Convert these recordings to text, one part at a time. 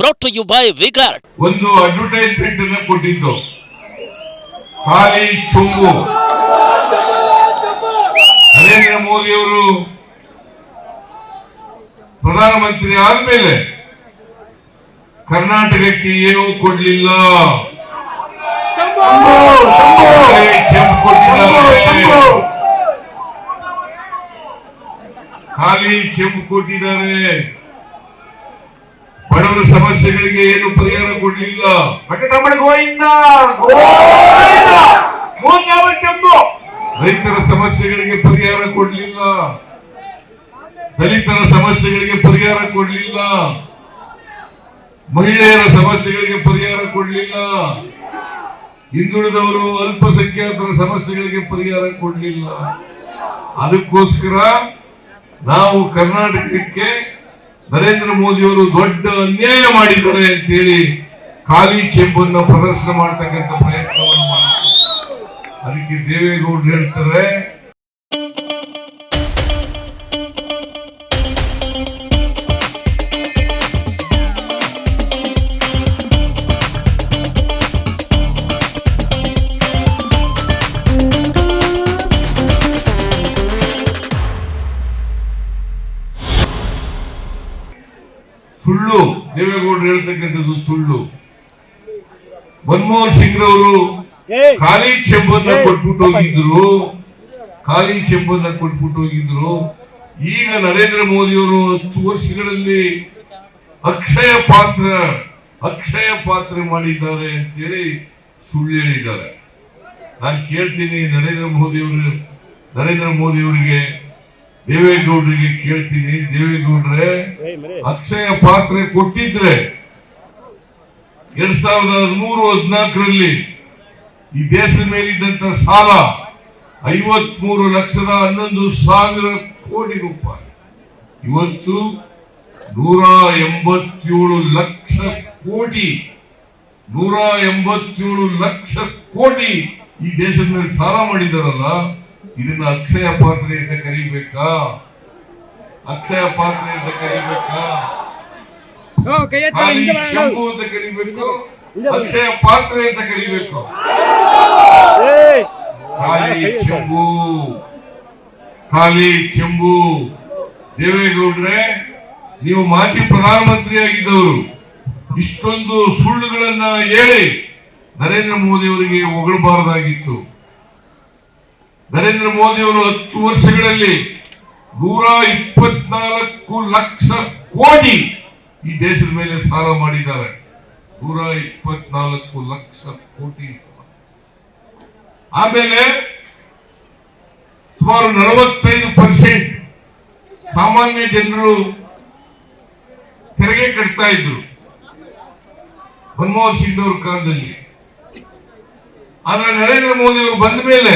brought to you by V-Guard ಒಂದು advertisement ಅನ್ನ ಕೊಟ್ಟಿದ್ದು. ಖಾಲಿ ಚುಂಬು. ನರೇಂದ್ರ ಮೋದಿ ಅವರು ಪ್ರಧಾನಮಂತ್ರಿ ಆದ್ಮೇಲೆ ಕರ್ನಾಟಕಕ್ಕೆ ಏನೂ ಕೊಡ್ಲಿಲ್ಲ. ಖಾಲಿ ಚೆಂಪು ಕೊಟ್ಟಿದ್ದಾರೆ. ಬಡವರ ಸಮಸ್ಯೆಗಳಿಗೆ ಏನು ಪರಿಹಾರ ಕೊಡಲಿಲ್ಲ. ವೆಂಕಟರಮಣ ಗೋವಿಂದ. ರೈತರ ಸಮಸ್ಯೆಗಳಿಗೆ ಪರಿಹಾರ ಕೊಡಲಿಲ್ಲ. ದಲಿತರ ಸಮಸ್ಯೆಗಳಿಗೆ ಪರಿಹಾರ ಕೊಡಲಿಲ್ಲ. ಮಹಿಳೆಯರ ಸಮಸ್ಯೆಗಳಿಗೆ ಪರಿಹಾರ ಕೊಡಲಿಲ್ಲ. ಹಿಂದುಳಿದವರು ಅಲ್ಪಸಂಖ್ಯಾತರ ಸಮಸ್ಯೆಗಳಿಗೆ ಪರಿಹಾರ ಕೊಡಲಿಲ್ಲ. ಅದಕ್ಕೋಸ್ಕರ ನಾವು ಕರ್ನಾಟಕಕ್ಕೆ ನರೇಂದ್ರ ಮೋದಿ ಅವರು ದೊಡ್ಡ ಅನ್ಯಾಯ ಮಾಡಿದ್ದಾರೆ ಅಂತೇಳಿ ಖಾಲಿ ಚೆಂಬನ್ನ ಪ್ರದರ್ಶನ ಮಾಡ್ತಕ್ಕಂಥ ಪ್ರಯತ್ನವನ್ನು ಮಾಡಿದ್ದಾರೆ ಅದಕ್ಕೆ ದೇವೇಗೌಡರು ಹೇಳ್ತಾರೆ ಸುಳ್ಳು. ದೇವೇಗೌಡರು ಹೇಳ್ತಕ್ಕಂಥದ್ದು ಸುಳ್ಳು. ಮನಮೋಹನ್ ಸಿಂಗ್ ಅವರು ಖಾಲಿ ಚೆಂಬನ್ನ ಕೊಟ್ಬಿಟ್ಟು ಹೋಗಿದ್ರು. ಖಾಲಿ ಚೆಂಬನ್ನ ಕೊಟ್ಬಿಟ್ಟು ಹೋಗಿದ್ರು. ಈಗ ನರೇಂದ್ರ ಮೋದಿ ಅವರು ಹತ್ತು ವರ್ಷಗಳಲ್ಲಿ ಅಕ್ಷಯ ಪಾತ್ರ ಅಕ್ಷಯ ಪಾತ್ರ ಮಾಡಿದ್ದಾರೆ ಅಂತೇಳಿ ಸುಳ್ಳು ಹೇಳಿದ್ದಾರೆ. ನಾನು ಕೇಳ್ತೀನಿ ನರೇಂದ್ರ ಮೋದಿ ಅವರು ನರೇಂದ್ರ ಮೋದಿ ಅವರಿಗೆ ದೇವೇಗೌಡರಿಗೆ ಕೇಳ್ತೀನಿ. ದೇವೇಗೌಡ್ರೆ, ಅಕ್ಷಯ ಪಾತ್ರೆ ಕೊಟ್ಟಿದ್ರೆ ಎರಡ್ ಸಾವಿರದ ಹದಿಮೂರು, ಹದಿನಾಲ್ಕರಲ್ಲಿ ಈ ದೇಶದ ಮೇಲಿದ್ದಂತ ಸಾಲ ಐವತ್ಮೂರು ಲಕ್ಷದ ಹನ್ನೊಂದು ಸಾವಿರ ಕೋಟಿ ರೂಪಾಯಿ. ಇವತ್ತು ನೂರ ಎಂಬತ್ತೇಳು ಲಕ್ಷ ಕೋಟಿ, ನೂರ ಎಂಬತ್ತೇಳು ಲಕ್ಷ ಕೋಟಿ ಈ ದೇಶದ ಮೇಲೆ ಸಾಲ ಮಾಡಿದಾರಲ್ಲ ಇದನ್ನ ಅಕ್ಷಯ ಪಾತ್ರೆ ಅಂತ ಕರಿಬೇಕಾ? ಅಕ್ಷಯ ಪಾತ್ರೆ ಅಂತ ಕರಿಬೇಕಾ ಶಂಭು ಅಂತ ಕರಿಬೇಕು ಅಕ್ಷಯ ಪಾತ್ರೆ ಅಂತ ಕರಿಬೇಕು. ಖಾಲಿ ಚೆಂಬು. ಖಾಲಿ ಚೆಂಬು. ದೇವೇಗೌಡ್ರೆ ನೀವು ಮಾಜಿ ಪ್ರಧಾನಮಂತ್ರಿ ಆಗಿದ್ದವರು ಇಷ್ಟೊಂದು ಸುಳ್ಳುಗಳನ್ನ ಹೇಳಿ ನರೇಂದ್ರ ಮೋದಿ ಅವರಿಗೆ ಹೊಗಳಬಾರದಾಗಿತ್ತು. ನರೇಂದ್ರ ಮೋದಿ ಅವರು ಹತ್ತು ವರ್ಷಗಳಲ್ಲಿ ನೂರ ಇಪ್ಪತ್ನಾಲ್ಕು ಲಕ್ಷ ಕೋಟಿ ಈ ದೇಶದ ಮೇಲೆ ಸಾಲ ಮಾಡಿದ್ದಾರೆ. ನೂರ ಇಪ್ಪತ್ನಾಲ್ಕು ಲಕ್ಷ ಕೋಟಿ ಆಮೇಲೆ ಸುಮಾರು ನಲವತ್ತೈದು ಪರ್ಸೆಂಟ್ ಸಾಮಾನ್ಯ ಜನರು ತೆರಿಗೆ ಕಟ್ತಾ ಇದ್ರು. ಮನಮೋಹನ್ ಸಿಂಗ್ ಅವ್ರ ಕಾಲದಲ್ಲಿ. ಆದ್ರೆ ನರೇಂದ್ರ ಮೋದಿ ಅವರು ಬಂದ ಮೇಲೆ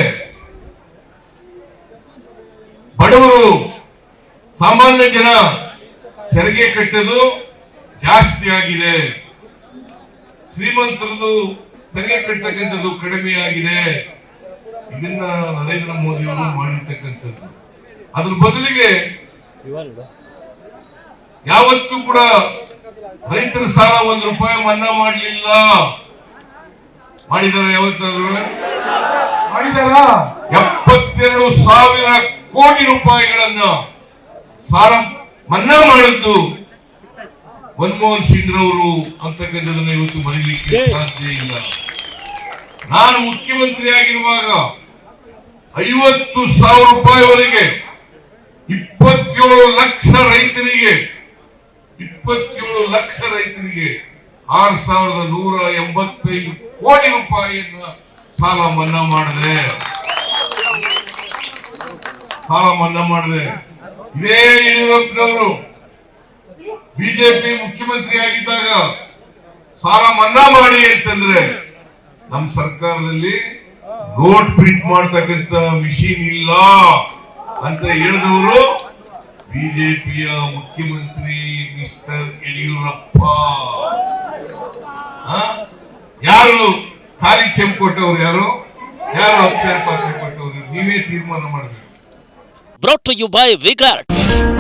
ಸಾಮಾನ್ಯ ಜನ ತೆರಿಗೆ ಕಟ್ಟೋದು ಜಾಸ್ತಿ ಆಗಿದೆ. ಶ್ರೀಮಂತರದು ತೆರಿಗೆ ಕಟ್ಟತಕ್ಕಂಥದ್ದು ಕಡಿಮೆ ಆಗಿದೆ. ಇದನ್ನ ನರೇಂದ್ರ ಮೋದಿ ಅವರು ಮಾಡಿರ್ತಕ್ಕಂಥದ್ದು. ಅದ್ರ ಬದಲಿಗೆ ಯಾವತ್ತೂ ಕೂಡ ರೈತರ ಸಾಲ ಒಂದು ರೂಪಾಯಿ ಮನ್ನಾ ಮಾಡಲಿಲ್ಲ. ಮಾಡಿದಾರ ಯಾವತ್ತಾದ್ರು? ಮಾಡಿದಾರ? ಎಪ್ಪತ್ತೆರಡು ಸಾವಿರ ಕೋಟಿ ರೂಪಾಯಿಗಳನ್ನ ಸಾಲ ಮನ್ನಾ ಮಾಡಿದ್ದು ಮನಮೋಹನ್ ಸಿಂಗ್ ರವರು ಅಂತಕ್ಕಂಥದನ್ನ ಇವತ್ತು ಮರೀಲಿಕ್ಕೆ ಸಾಧ್ಯ ಇಲ್ಲ. ನಾನು ಮುಖ್ಯಮಂತ್ರಿ ಆಗಿರುವಾಗ ಐವತ್ತು ಸಾವಿರ ರೂಪಾಯಿವರೆಗೆ ಇಪ್ಪತ್ತೇಳು ಲಕ್ಷ ರೈತರಿಗೆ ಇಪ್ಪತ್ತೇಳು ಲಕ್ಷ ರೈತರಿಗೆ ಆರು ಸಾವಿರದ ನೂರ ಎಂಬತ್ತೈದು ಕೋಟಿ ರೂಪಾಯಿಯನ್ನ ಸಾಲ ಮನ್ನಾ ಮಾಡಿದೆ. ಸಾಲ ಮನ್ನಾ ಮಾಡಿದೆ. ಇದೇ ಯಡಿಯೂರಪ್ಪನವರು ಬಿಜೆಪಿ ಮುಖ್ಯಮಂತ್ರಿ ಆಗಿದ್ದಾಗ ಸಾಲ ಮನ್ನಾ ಮಾಡಿ ಅಂತಂದ್ರೆ ನಮ್ಮ ಸರ್ಕಾರದಲ್ಲಿ ನೋಟ್ ಪ್ರಿಂಟ್ ಮಾಡ್ತಕ್ಕಂತ ಮಿಷಿನ್ ಇಲ್ಲ ಅಂತ ಹೇಳಿದವರು ಬಿಜೆಪಿಯ ಮುಖ್ಯಮಂತ್ರಿ ಮಿಸ್ಟರ್ ಯಡಿಯೂರಪ್ಪ? ಯಾರು? ಖಾಲಿ ಚೆಂಪ್ ಕೊಟ್ಟವ್ರು ಯಾರು? ಯಾರು ಅಕ್ಷರ ಪಾತ್ರ ಕೊಟ್ಟವ್ರು? ನೀವೇ ತೀರ್ಮಾನ ಮಾಡಬೇಕು. Brought to you by Vigart.